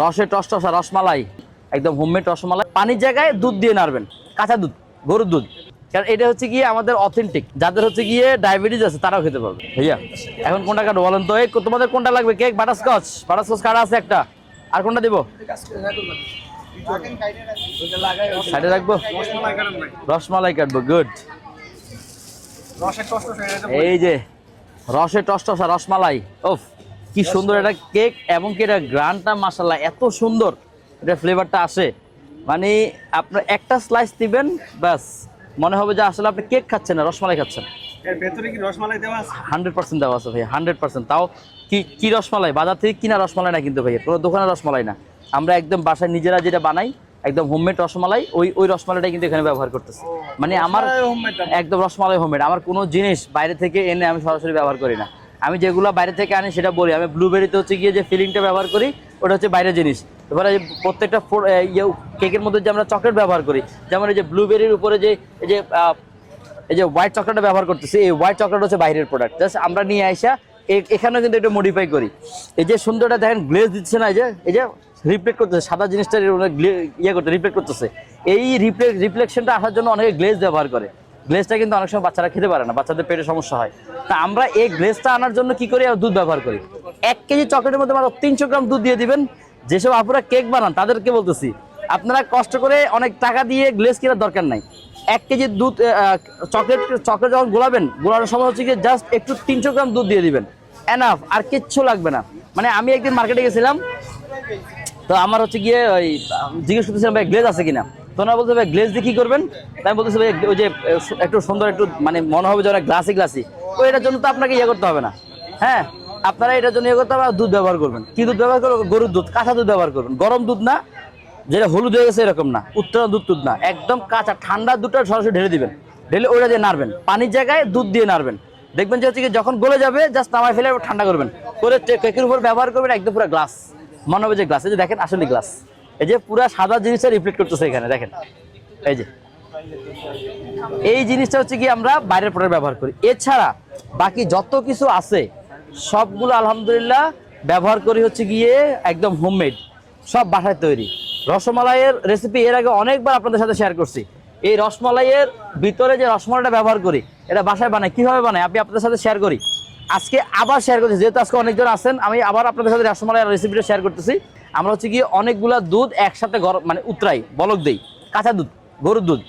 রসে টস টসটসা রসমালাই, একদম হোমমেড রসমালাই। পানির জায়গায় দুধ দিয়ে নাড়বেন, কাঁচা দুধ, গরুর দুধ। কারণ এটা হচ্ছে গিয়ে আমাদের অথেন্টিক যাদের হচ্ছে গিয়ে ডায়াবেটিস আছে, তারাও খেতে পারবে। ভাইয়া, এখন কোনটা কাটবো বলেন তো? এই তোমাদের কোনটা লাগবে? Cake, butterscotch? বাটারস্কচ কাটা আছে একটা? আর কোনটা দিব? সাইডে রাখব? রসমালাই কাটবো গুড এই যে রসে টস টসটসা রসমালাই ওফ কি সুন্দর এটা কেক এবং কি এটা গ্রানটা মাসাল্লাহ এত সুন্দর। এটা ফ্লেভারটা আসে। মানে আপনার একটা স্লাইস দিবেন ব্যাস। মনে হবে যে আসলে আপনি কেক খাচ্ছেন না রসমালাই খাচ্ছেন। এর ভেতরে কি রসমালাই দেওয়া আছে? হান্ড্রেড পার্সেন্ট দেওয়া আছে ভাই হান্ড্রেড পার্সেন্ট। তাও কি কি রসমালাই? বাজার থেকে কিনা রসমালাই না কিন্তু ভাইয়া কোনো দোকানের রসমালাই না। আমরা একদম বাসায় নিজেরা যেটা বানাই একদম হোমমেড রসমালাই ওই ওই রসমালাইটাই কিন্তু এখানে ব্যবহার করতেছি। মানে আমার একদম রসমালাই হোমমেড আমার কোনো জিনিস বাইরে থেকে এনে আমি সরাসরি ব্যবহার করি না। আমি যেগুলো বাইরে থেকে আনি সেটা বলি। আমি ব্লুবেরিতে হচ্ছে গিয়ে যে ফিলিংটা ব্যবহার করি, ওটা হচ্ছে বাইরের জিনিস। এবারে প্রত্যেকটা কেকের মধ্যে যে আমরা চকলেট ব্যবহার করি, যেমন এই যে ব্লুবেরির উপরে যে, এই যে এই যে হোয়াইট চকলেটটা ব্যবহার করতেছি, এই হোয়াইট চকলেট হচ্ছে বাইরের প্রোডাক্ট জাস্ট আমরা নিয়ে আসা এখানেও কিন্তু এটা মডিফাই করি। এই যে সুন্দরটা দেখেন গ্লেজ দিচ্ছে না, এই যে এই যে রিফ্লেক্ট করতেছে, সাদা জিনিসটা ইয়ে করতে রিফ্লেক্ট করতেছে। এই রিফ্লেক্ট রিফ্লেকশনটা আসার জন্য অনেকে গ্লেজ ব্যবহার করে। গ্লেজটা কিন্তু অনেক সময় বাচ্চারা খেতে পারে না, বাচ্চাদের পেটে সমস্যা হয়। তা আমরা এই গ্লেজটা আনার জন্য কি করি দুধ ব্যবহার করি? এক কেজি চকলেটের মধ্যে মাত্র তিনশো গ্রাম দুধ দিয়ে দিবেন। যেসব আপুরা কেক বানান, তাদেরকে বলতেছি, আপনারা কষ্ট করে অনেক টাকা দিয়ে গ্লেজ কেনার দরকার নাই। এক কেজি দুধ চকলেট চকলেট যখন গোলাবেন, গোলানোর সময় হচ্ছে কি জাস্ট একটু তিনশো গ্রাম দুধ দিয়ে দিবেন। এনাফ আর কিচ্ছু লাগবে না। মানে আমি একদিন মার্কেটে গেছিলাম, তো আমার হচ্ছে গিয়ে ওই, জিজ্ঞেস করতেছিলাম, ভাই গ্লেজ আছে কিনা? তো ওনারা বলছে, ভাই গ্লেজ দিয়ে কি করবেন? আমি বলতেছি, ভাই ওই যে, একটু সুন্দর, একটু মানে মনে হবে যে অনেক গ্লাসি গ্লাসি তো এটার জন্য তো আপনাকে ইয়ে করতে হবে না। হ্যাঁ আপনারা এটার জন্য ইয়ে করতে হবে দুধ ব্যবহার করবেন। কি দুধ ব্যবহার করবেন? গরুর দুধ, কাঁচা দুধ ব্যবহার করবেন। গরম দুধ না, যেটা হলুদ হয়ে গেছে এরকম না, উত্তরা দুধ দুধ না, একদম কাঁচা, ঠান্ডা দুধটা সরাসরি ঢেলে দিবেন। ঢেলে ওইটা দিয়ে নাড়বেন। পানির জায়গায় দুধ দিয়ে নাড়বেন। দেখবেন যে হচ্ছে যখন গলে যাবে জাস্ট নামাই ফেলে ঠান্ডা করবেন। করে কেকের উপর ব্যবহার করবেন, একদম পুরো গ্লাস মনে হবে যে গ্লাস এই যে দেখেন, আসলে গ্লাস এই যে পুরো সাদা জিনিসটা রিফ্লেক্ট করতেছে এখানে, দেখেন। এই যে। এই জিনিসটা হচ্ছে কি আমরা বাইরের প্রোডাক্ট ব্যবহার করি। এছাড়া বাকি যত কিছু আছে, সবগুলো আলহামদুলিল্লাহ ব্যবহার করি হচ্ছে গিয়ে একদম হোমমেড সব বাসায় তৈরি। রসমালাইয়ের রেসিপি এর আগে অনেকবার আপনাদের সাথে শেয়ার করছি। এই রসমালাইয়ের ভিতরে যে রসমালাইটা ব্যবহার করি, এটা বাসায় বানাই, কীভাবে বানাই আমি আপনাদের সাথে শেয়ার করি। আজকে আবার শেয়ার করছি, যেহেতু আজকে অনেকজন আছেন, আমি আবার আপনাদের সাথে রসমালাইয়ের রেসিপিটা শেয়ার করতেছি। আমরা হচ্ছে গিয়ে অনেকগুলা দুধ একসাথে গরম মানে উতরাই, বলক দেই। কাঁচা দুধ, গরুর দুধ।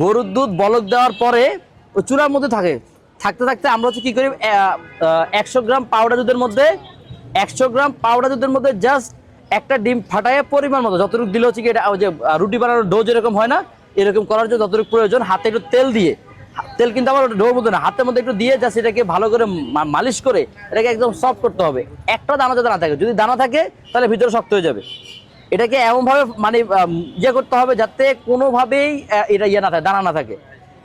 গরুর দুধ বলক দেওয়ার পরে ওই চূড়ার মধ্যে থাকে। থাকতে থাকতে আমরা হচ্ছে কি করি একশো গ্রাম পাউডার দুধের মধ্যে, একশো গ্রাম পাউডার দুধের মধ্যে জাস্ট একটা ডিম ফাটায় পরিমাণ মতো, যতটুকু দিলে হচ্ছে কি এটা, ওই যে রুটি বানানোর ডো যেরকম হয় না, এরকম করার জন্য যতটুকু প্রয়োজন, হাতে একটু তেল দিয়ে তেল কিন্তু আবার ডোর মধ্যে না, হাতের মধ্যে একটু দিয়ে জাস্ট এটাকে ভালো করে মালিশ করে এটাকে একদম সফট করতে হবে। একটা দানা যাতে না থাকে, যদি দানা থাকে তাহলে ভিতরে শক্ত হয়ে যাবে। এটাকে এমনভাবে মানে ইয়ে করতে হবে যাতে কোনোভাবেই এটা ইয়ে না থাকে, দানা না থাকে।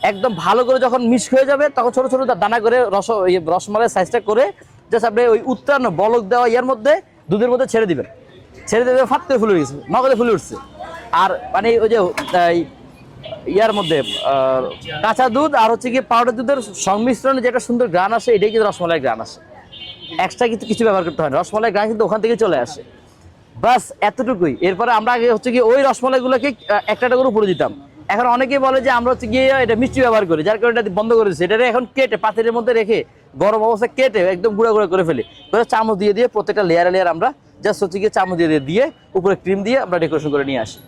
একদম ভালো করে যখন মিক্স হয়ে যাবে, তখন ছোট ছোট দানা করে রস ইয়ে রসমালাই সাইজটা করে জাস্ট আপনি ওই উত্তান্ন বলক দেওয়া ইয়ার মধ্যে দুধের মধ্যে ছেড়ে দিবেন। ছেড়ে দেবে ফাট করে ফুলে গেছে নগদে ফুলে উঠছে। আর মানে ওই যে ইয়ার মধ্যে কাঁচা দুধ আর হচ্ছে কি পাউডার দুধের সংমিশ্রণে যেটা সুন্দর গ্রান আসে, এটাই কিন্তু রসমালাই গ্রান আসে। এক্সট্রা কিন্তু কিছু ব্যবহার করতে হয় না, রসমালাই গ্রান কিন্তু ওখান থেকে চলে আসে। বাস এতটুকুই। এরপরে আমরা আগে হচ্ছে কি ওই রসমালাইগুলোকে একটা করে উপরে দিতাম। এখন অনেকেই বলে যে আমরা হচ্ছে গিয়ে এটা মিষ্টি ব্যবহার করি, যার কারণে বন্ধ করে দিচ্ছি এটা এখন কেটে, পাতিলের মধ্যে রেখে গরম অবস্থা কেটে একদম গুঁড়া গুঁড়া করে ফেলি। করে চামচ দিয়ে দিয়ে প্রত্যেকটা লেয়ারে লেয়ার আমরা জাস্ট হচ্ছে গিয়ে চামচ দিয়ে দিয়ে উপরে ক্রিম দিয়ে আমরা ডেকোরেশন করে নিয়ে আসি।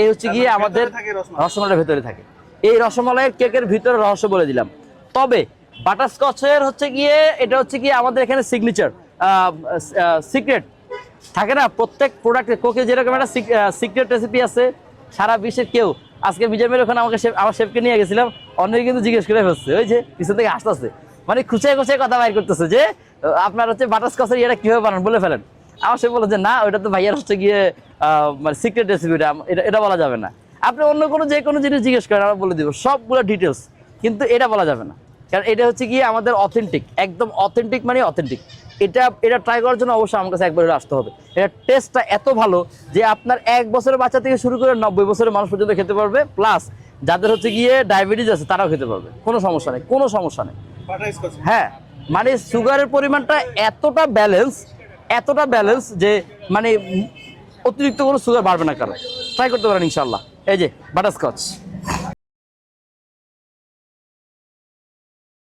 এই হচ্ছে গিয়ে আমাদের। রসমালাইয়ের ভেতরে থাকে। এই রসমালাইয়ের কেকের ভিতরে রহস্য বলে দিলাম। তবে বাটারস্কচের হচ্ছে গিয়ে এটা হচ্ছে গিয়ে আমাদের এখানে সিগনেচার সিক্রেট থাকে না? প্রত্যেক প্রোডাক্টে কোকে যেরকম একটা সিক্রেট রেসিপি আছে সারা বিশ্বের কেউ। আজকে বিজয়ের ওখানে আমাকে আমার শেফকে নিয়ে গেছিলাম অনেকে কিন্তু জিজ্ঞেস করে ফেলছে। ওই যে পিছন থেকে আসতেছে। মানে খুঁচে খুঁচে কথা বাইর করতেছে যে আপনার হচ্ছে বাটারস্কচের ইয়েটা কীভাবে বানান বলে ফেলেন। আমার সে বলে যে না ওটা তো ভাইয়ার হচ্ছে গিয়ে মানে সিক্রেট রেসিপিটা এটা এটা বলা যাবে না। আপনি অন্য কোনো যে কোনো জিনিস জিজ্ঞেস করেন আমরা বলে দিব সবগুলো ডিটেলস কিন্তু এটা বলা যাবে না। কারণ এটা হচ্ছে গিয়ে আমাদের অথেন্টিক একদম অথেন্টিক মানে অথেন্টিক এটা এটা ট্রাই করার জন্য অবশ্যই আমার কাছে একবার আসতে হবে। এটা টেস্টটা এত ভালো যে আপনার এক বছরের বাচ্চা থেকে শুরু করে নব্বই বছরের মানুষ পর্যন্ত খেতে পারবে প্লাস যাদের হচ্ছে গিয়ে ডায়াবেটিস আছে তারাও খেতে পারবে। কোনো সমস্যা নেই কোনো সমস্যা নেই। হ্যাঁ মানে সুগারের পরিমাণটা এতটা ব্যালেন্স এতটা ব্যালেন্স যে মানে অতিরিক্ত কোনো সুগার বাড়বে না কারও। ট্রাই করতে পারেন ইনশাল্লাহ এই যে বাটারস্কচ